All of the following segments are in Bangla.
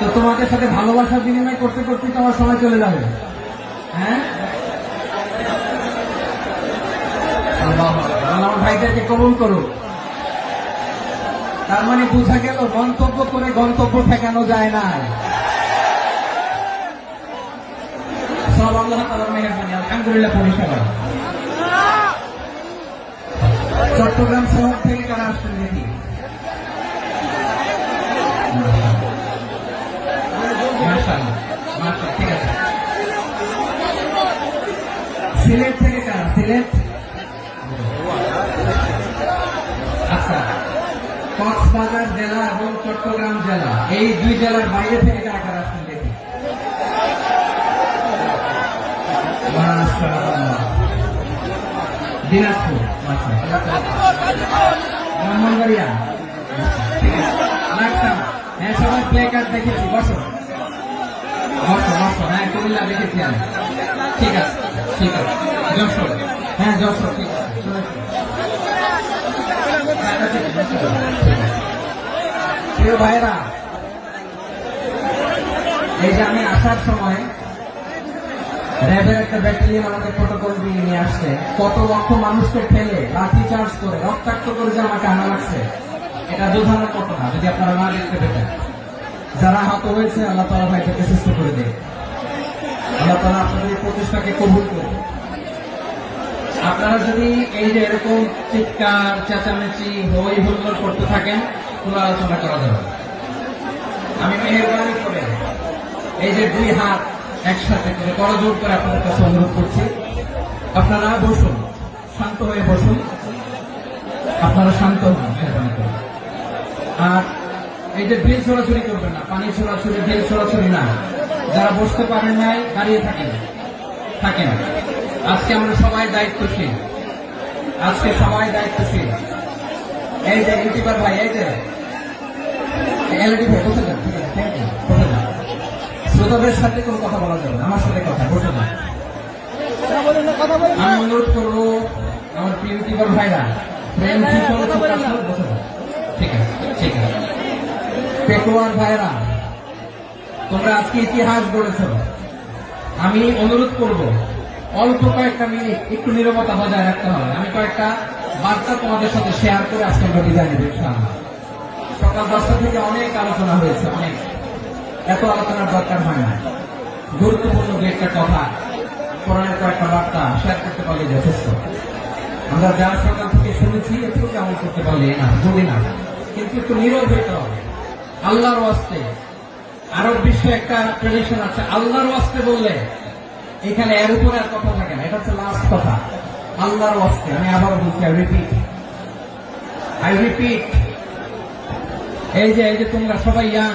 তো তোমাদের সাথে ভালোবাসার বিনিময় করতে করতে তো আমার সময় চলে যাবে। হ্যাঁ? আমার ভাইদেরকে কবুল করুক তার মানে বোঝা গেল গন্তব্য করে গন্তব্য ঠেকানো যায় না। সব আল্লাহ তালার মেহরবানি। আলহামদুলিল্লাহ পরিষেবা চট্টগ্রাম শহর থেকে কারা আসছেন, দেখি। সিলেট থেকে কারা সিলেট? আচ্ছা কক্সবাজার জেলা এবং চট্টগ্রাম জেলা, এই দুই জেলার বাইরে থেকে হ্যাঁ হ্যাঁ ঠিক আছে ঠিক আছে। যশোর। হ্যাঁ যশোর, ঠিক আছে। ভাইরা এই যে আমি আসার সময় র্যাবের একটা ব্যাটালিয়ন আমাকে প্রোটোকল দিয়ে নিয়ে আসছে। কত লক্ষ মানুষকে ফেলে, লাঠি চার্জ করে, রক্তাক্ত করে যে আমাকে আনা লাগছে। এটা বোঝানোর কত না, যদি আপনারা না দেখতে পেতেন। যারা আহত হয়েছে, আল্লাহ তালা ভাইদেরকে সুস্থ করে দেয় আল্লাহ তালা আপনাদের এই প্রচেষ্টাকে কবুল করে আপনারা যদি এই যে এরকম চিৎকার, চেঁচামেচি, হই হুল্লোড় করতে থাকেন, কোনো আলোচনা করা যাবে আমি মেহরবানি করে এই যে দুই হাত একসাথে করে করজোর করে আপনাদের কাছে অনুরোধ করছি। আপনারা বসুন, শান্ত হয়ে বসুন। আপনারা শান্ত হন আর এই যে বিল ছোড়াছুরি করবেন না, পানি ছোড়াছুরি বিল ছোড়াছুরি না। যারা বসতে পারেন নাই, দাঁড়িয়ে থাকেন থাকেন। আজকে আমরা সবাই দায়িত্বশীল। আজকে সবাই দায়িত্বশীল। এই যে ইউটিউবার ভাই, এই যে এলইডি ভাই বসে যান ঠিক আছে শ্রোতাদের সাথে কোনো কথা বলা যাবে না, আমার সাথে কথা, বসে যান আমি অনুরোধ করব, আমার প্রিয় ইউটিউবার ভাইরা, প্রেম ঠিক আছে ঠিক আছে। পেটোয়ার ভাইরা তোমরা আজকে ইতিহাস গড়েছ। আমি অনুরোধ করব, অল্প কয়েকটা মিনিট একটু নিরবতা বজায় রাখতে হবে। আমি কয়েকটা বার্তা তোমাদের সাথে শেয়ার করে আজকে আমরা বিদায় নেব সকাল দশটা থেকে অনেক আলোচনা হয়েছে, অনেক। এত আলোচনার দরকার হয় না। গুরুত্বপূর্ণ দু একটা কথা, কোরআনের কয়েকটা বার্তা, শেয়ার করতে পারলে যথেষ্ট। আমরা যা সকাল থেকে শুনেছি একটু কেমন করতে পারলে না যদি না। কিন্তু একটু নীরব হইতে হবে। আল্লাহর ওয়াস্তে, আরব বিশ্বে একটা ট্রেডিশন আছে, আল্লাহর ওয়াস্তে বললে, এখানে এর উপরে আর কথা থাকে না। এটা হচ্ছে লাস্ট কথা। আল্লাহর ওয়াস্তে, আমি আবার বলছি আই রিপিট আই রিপিট এই যে এই যে তোমরা সবাই young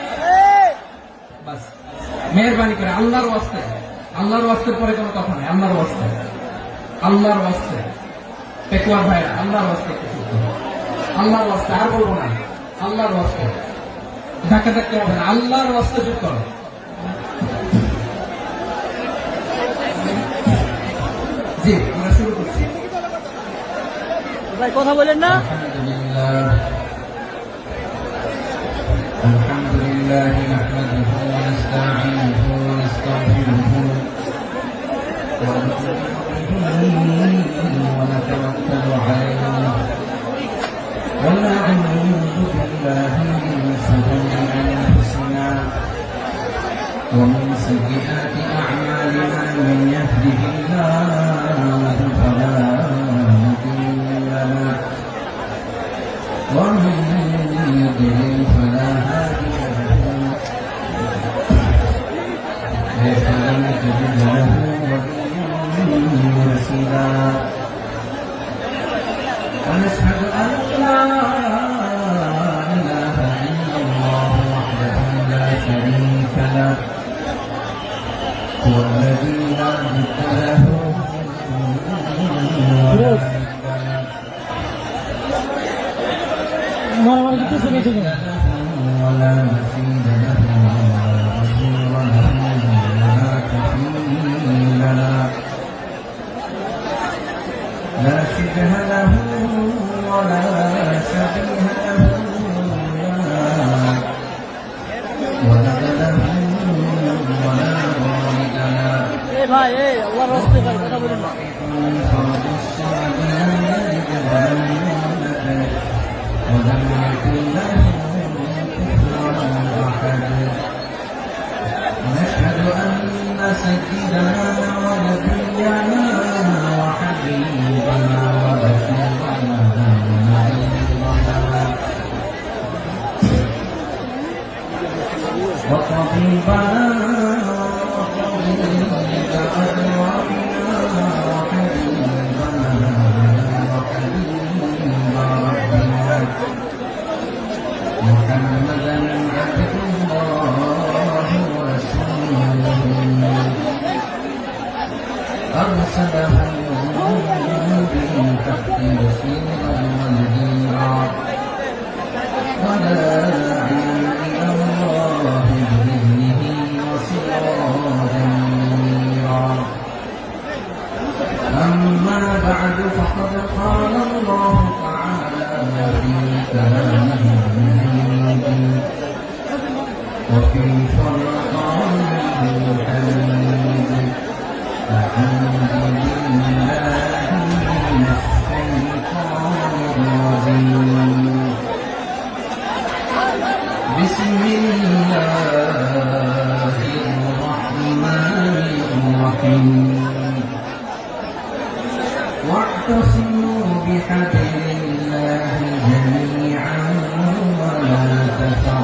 মেহরবানি করে আল্লাহর ওয়াস্তে। আল্লাহর ওয়াস্তের পরে কোনো কথা নাই আল্লাহর ওয়াস্তে। আল্লাহর ওয়াস্তে। পেকুয়ার ভাইরা আল্লাহর ওয়াস্তে একটু আল্লাহর ওয়াস্তে আর বলব না। আল্লাহর ওয়াস্তে। ঢাকা থাকতে হবে না। আল্লাহর ওয়াস্তে যুগ করো। জি আমরা শুরু করছি। ভাই কথা বলেন না। আলহামদুলিল্লাহ। ونتوكل عليه وما أمرك إلا هزمة أنفسنا ومن سيئات أعمالنا من يهده الله فلا مضل له ومن يضلل فلا هادي له أشهد أن لا إله إلا الله ونشهد أن لا إله إلا الله وحده لا شريك له. هو الذي لا ند له ولا مثيل له ولا شبيه له ولد له ولا ولد ونشهد ان سيدنا ونبينا وحبيبنا وطبيبنا وطبيب أدوارنا وحبيبنا وحبيب ربنا محمدا عبد الله ورسوله أرسله بالحق بشيرا أما بعد فقد قال الله تعالى المجيد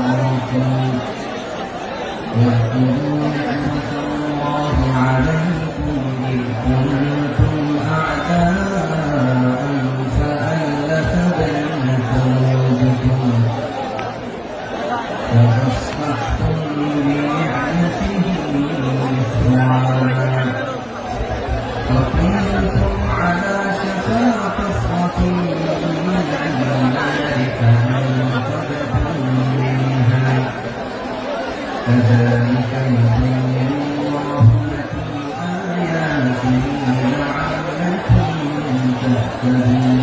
Thank you. أنعمت فيه تهتدي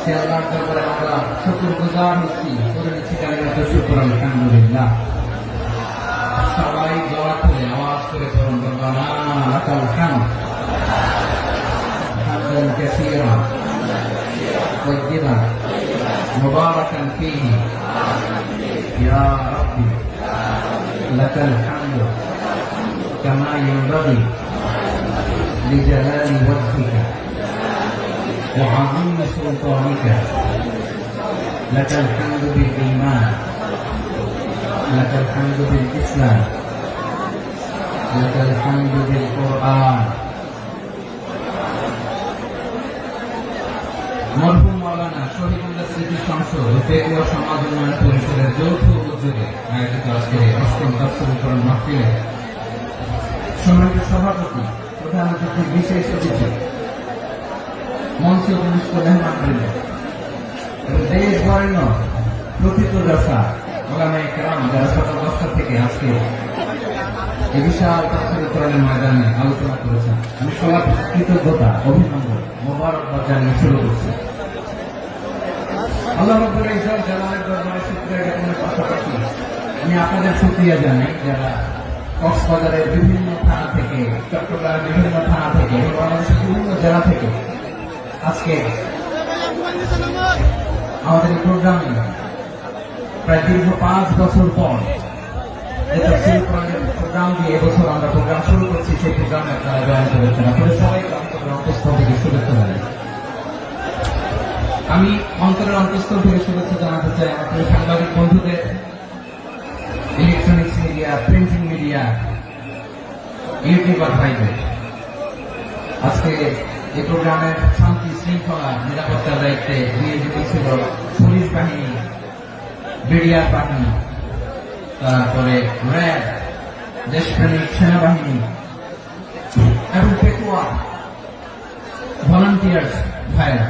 সে আল্লাহর দরবারে আমরা শুকুর গুজার হচ্ছি করে নিচ্ছি কালিমাত শুকুর আলহামদুলিল্লাহ সবাই দোয়া করে আওয়াজ করে করুন রব্বানা লাকাল হামদ হামদান কাসীরা طيبا مباركا فيه يا ربي لك الحمد كما ينبغي لجلال وجهك وعظيم سلطانك لك الحمد بالإيمان لك الحمد بالإسلام لك الحمد بالقرآن মরহুম মৌলানা শহীদুল্লাহ স্মৃতি সংসদ ও পেকুয়া সমাজ উন্নয়ন পরিষদের যৌথ উদ্যোগে তাফসিরুল মাহফিলে সম্মানিত সভাপতি প্রধান অতিথি বিশেষ অতিথি মঞ্চে উপবিষ্ট দেশ প্রথিত দশা যারা সকাল দশটা থেকে আজকে বিশাল ময়দানে আলোচনা করেছেন, আমি সবার কৃতজ্ঞতা, অভিনন্দন মোবারকবাদ জানিয়ে শুরু করছি। আমি আপনাদের যারা কক্সবাজারের বিভিন্ন থানা থেকে, চট্টগ্রামের বিভিন্ন থানা থেকে বিভিন্ন জেলা থেকে আজকে আমাদের প্রোগ্রামে প্রায় দীর্ঘ পাঁচ বছর পর প্রোগ্রাম দিয়ে এবছর আমরা প্রোগ্রাম শুরু করছি, সেই প্রোগ্রামে আপনারা জয়েন করেছেন। আপনাদের সবাইকে অন্তরের অন্তঃস্থল থেকে শুভেচ্ছা জানাই। আমি অন্তরের অন্তঃস্থল থেকে শুভেচ্ছা জানাতে চাই আমাদের সাংবাদিক বন্ধুদের electronics media printing media YouTuber ভাইদের। আজকে এই প্রোগ্রামের শান্তি, শৃঙ্খলা, নিরাপত্তার দায়িত্বে নিয়োজিত ছিল পুলিশ বাহিনী, বিডিআর বাহিনী, তারপরে র্যাব দেশপ্রেমিক সেনাবাহিনী এবং পেটুয়া, ভলান্টিয়ার্স, ভাইরা।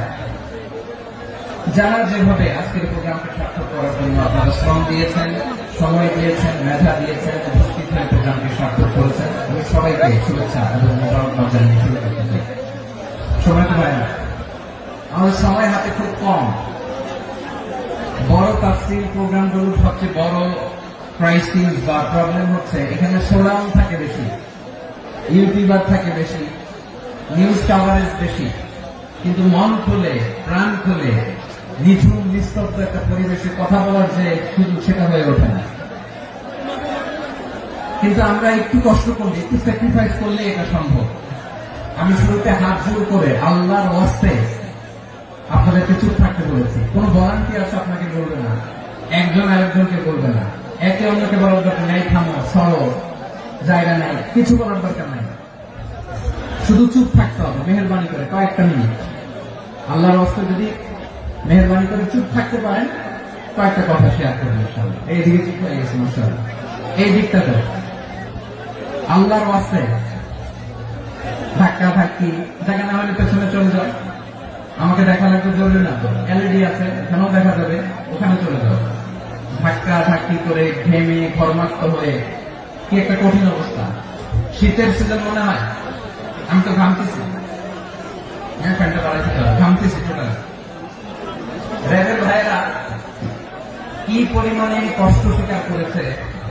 যারা যেভাবে আজকের প্রোগ্রামকে সার্থক করার জন্য আপনারা শ্রম দিয়েছেন, সময় দিয়েছেন, মেধা দিয়েছেন, উপস্থিত হয়ে প্রোগ্রামকে সার্থক করেছেন, আমি সবাইকে শুভেচ্ছা এবং মোবারকবাদ জানিয়ে শুরু করতে চাই সময় তো না। আমাদের সময় হাতে খুব কম। বড় তাফসিল প্রোগ্রামগুলোর সবচেয়ে বড় ক্রাইসিস বা প্রবলেম হচ্ছে, এখানে সোলাম থাকে বেশি ইউটিউবার থাকে বেশি নিউজ কাভারেজ বেশি। কিন্তু মন খুলে, প্রাণ খুলে, নিঝুম, নিস্তব্ধ একটা পরিবেশে কথা বলার যে সুযোগ সেটা হয়ে ওঠে না। কিন্তু আমরা একটু কষ্ট করলে, একটু স্যাক্রিফাইস করলে এটা সম্ভব। আমি শুরুতে হাত জোর করে আল্লাহর ওয়াস্তে আপনাদেরকে চুপ থাকতে বলেছি। কোন ভলান্টিয়ার্স আপনাকে বলবে না। একজন আরেকজনকে বলবে না। একে অন্যকে বলার দরকার নাই, থামো, সরো, জায়গা নাই, কিছু বলার দরকার নাই। শুধু চুপ থাকতে হবে, মেহরবানি করে, কয়েকটা মিনিট। আল্লাহর অস্তে যদি মেহরবানি করে চুপ থাকতে পারেন, কয়েকটা কথা শেয়ার করবেন ইনশাআল্লাহ। এইদিকে চুপ হয়ে গেছে, মাশাআল্লাহ। এই দিকটাতে আল্লাহর ওয়াস্তে ধাক্কা ধাক্কি দেখা না হলে পেছনে চলে যাও। আমাকে দেখা লাগবে জরুরি না। এলইডি আছে এখানেও দেখা যাবে। ওখানে চলে যাও। ধাক্কা ধাক্কি করে ঘেমে ঘরমাক্ত হয়ে। কি একটা কঠিন অবস্থা। শীতের সিজন মনে হয়। আমি তো ঘামতেছি। হ্যাঁ ফ্যানটা বাড়াইতে ঘামতেছি টোটাল র্যাবের ভাইরা কি পরিমাণে কষ্ট স্বীকার করেছে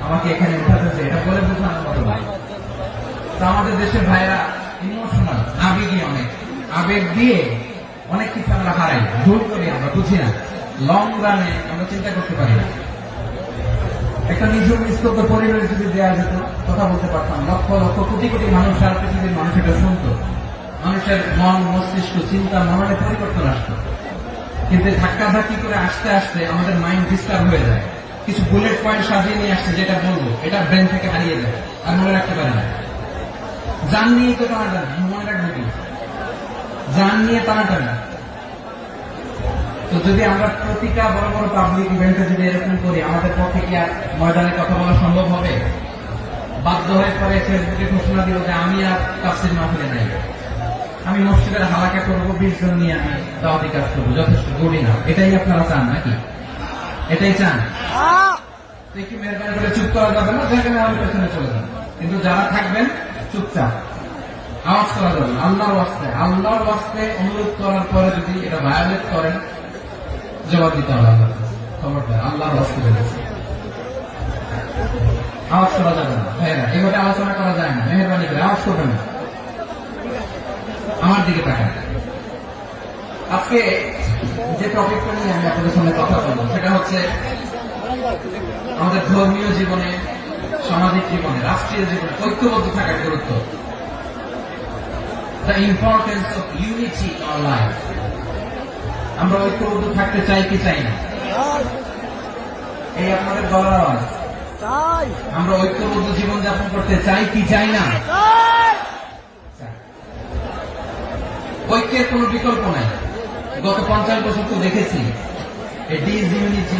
আমাকে এখানে উঠাতেছে এটা বলে বোঝানোর মতো নয়। তো আমাদের দেশের ভাইরা ইমোশনাল, আবেগী অনেক। আবেগ দিয়ে অনেক কিছু আমরা হারাই, ভুল করি আমরা বুঝি না। লং রানে আমরা চিন্তা করতে পারি না। একটা নিজের নিস্তব্ধ পরিবেশ যদি দেওয়া যেত, কথা বলতে পারতাম। লক্ষ লক্ষ কোটি কোটি মানুষ সারা পৃথিবীর মানুষ এটা শুনতো। মানুষের মন, মস্তিষ্ক, চিন্তা, মননে পরিবর্তন আসতো। কিন্তু ধাক্কা ধাক্কি করে আসতে আসতে আমাদের মাইন্ড ডিস্টার্ব হয়ে যায়। কিছু বুলেট পয়েন্ট সাজিয়ে নিয়ে আসছে, যেটা বলব, এটা ব্রেন থেকে হারিয়ে যায়। আর মনে রাখতে পারে না। যান নিয়ে তো টানাটানি মনে রাখবে কি যান নিয়ে টানাটানি তো যদি আমরা প্রতিটা বড় বড় পাবলিক ইভেন্টে যদি এরকম করি আমাদের পক্ষে কি আর ময়দানে কথা বলা সম্ভব হবে? বাধ্য হয়ে পরে ফেসবুকে ঘোষণা দিল যে আমি আর তাফসির মাহফিলে নাই আমি মসজিদের হালাকা করব বিশ জন নিয়ে আমি দাওয়াতি কাজ করব যথেষ্ট করি না এটাই আপনারা চান নাকি? এটাই চান? একটু মেহরবানি করে চুপ করা যাবে না যেখানে আমি পেছনে চলে যাব। কিন্তু যারা থাকবেন চুপচাপ। আওয়াজ করা যাবে আল্লাহর ওয়াস্তে। আল্লাহর ওয়াস্তে অনুরোধ করার পরে যদি এটা ভায়োলেট করেন, জবাব দিতে হবে আল্লাহর কাছে। খবরদার, আল্লাহর ওয়াস্তে বলেছে। আওয়াজ করা যাবে না। ভাইরা এভাবে আলোচনা করা যায় না। মেহরবানি করে আওয়াজ করবেন না। আমার দিকে তাকান। আজকে যে টপিকটা নিয়ে আমি আপনাদের সামনে কথা বলব, সেটা হচ্ছে আমাদের ধর্মীয় জীবনে সামাজিক জীবনে, রাষ্ট্রীয় জীবনে, ঐক্যবদ্ধ থাকার গুরুত্ব। The importance of unity on life আমরা ঐক্যবদ্ধ থাকতে চাই কি চাই না? এই আপনাদের গলার আমরা ঐক্যবদ্ধ জীবন যাপন করতে চাই কি চাই না? ঐক্যের কোন বিকল্প নাই। গত পঞ্চাশ বছর তো দেখেছি, এই ডিসইউনিটি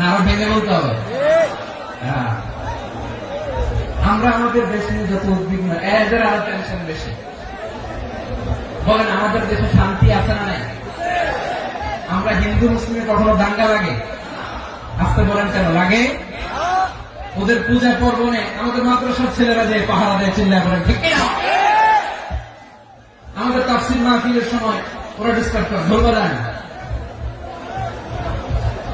না আরও ভেঙে বলতে হবে। হ্যাঁ। আমরা আমাদের দেশ নিয়ে যত উদ্বিগ্ন এদের আরও টেনশন বেশি। বলেন, আমাদের দেশে শান্তি আছে না নাই? আমরা হিন্দু, মুসলিমে কখনো দাঙ্গা লাগে? আসতে বলেন কেন, লাগে? ওদের পূজা পর্বনে আমাদের মাদ্রাসার ছেলেরা যে পাহারা দেয় চিল্লা করেন ঠিক কিনা? আমাদের তাফসির মাহফিলের সময় ওরা ডিস্টার্ব করে না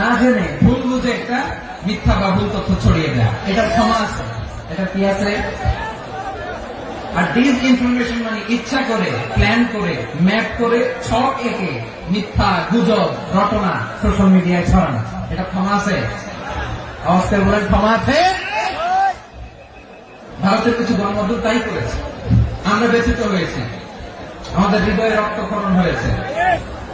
না জেনে ভুল বুঝে একটা মিথ্যা বা ভুল তথ্য ছড়িয়ে দেয়। এটা ক্ষমা আছে এটা কি আছে? আর ডিস ইনফরমেশন মানে ইচ্ছা করে প্ল্যান করে ম্যাপ করে, ছক এঁকে মিথ্যা গুজব রটনা সোশ্যাল মিডিয়ায় ছড়ানো। এটা ক্ষমা আছে অবস্থায় বলেন ক্ষমা আছে ভারতের কিছু গণমাধ্যম তাই করেছে। আমরা ব্যথিত হয়েছি। আমাদের হৃদয়ে রক্তক্ষরণ হয়েছে।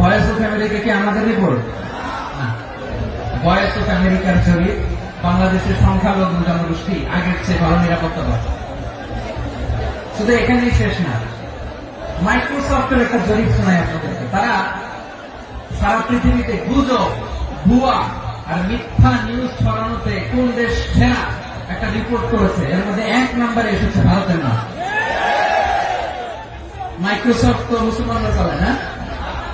ভয়েস অফ আমেরিকা কি আমাদের রিপোর্ট? ভয়েস অফ আমেরিকার জরি বাংলাদেশের সংখ্যালঘু জনগোষ্ঠী, আগের চেয়ে ভালো নিরাপত্তা পাচ্ছে শুধু এখানেই শেষ না মাইক্রোসফটের একটা জরিপ শোনায় আপনাদেরকে। তারা সারা পৃথিবীতে গুজব, ভুয়া আর মিথ্যা নিউজ ছড়ানোতে কোন দেশ সেরা একটা রিপোর্ট করেছে, এর মধ্যে এক নম্বরে এসেছে ভারতের নাম। মাইক্রোসফট তো মুসলমানরা চলে না?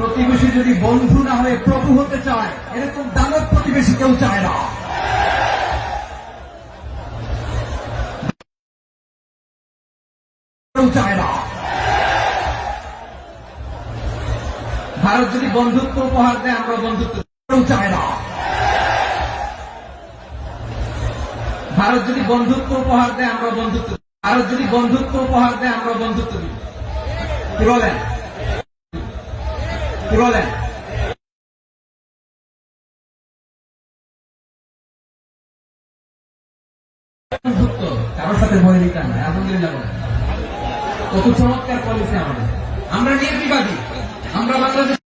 প্রতিবেশী যদি বন্ধু না হয়ে প্রভু হতে চায়, এরকম দানব প্রতিবেশী কেউ চায় না। ভারত যদি বন্ধুত্ব উপহার দেয়, আমরা বন্ধুত্ব চায় না। ভারত যদি বন্ধুত্ব উপহার দেয়, আমরা বন্ধুত্ব ভারত যদি বন্ধুত্ব উপহার দেয়, আমরা বন্ধুত্ব দিই কি বলেন? কি বলেন? বন্ধুত্ব কারোর সাথে ভয় দিতাম না, আলহামদুলিল্লাহ কত চমৎকার পলিসি আমাদের। আমরা নির্বিবাদী, আমরা বাংলাদেশ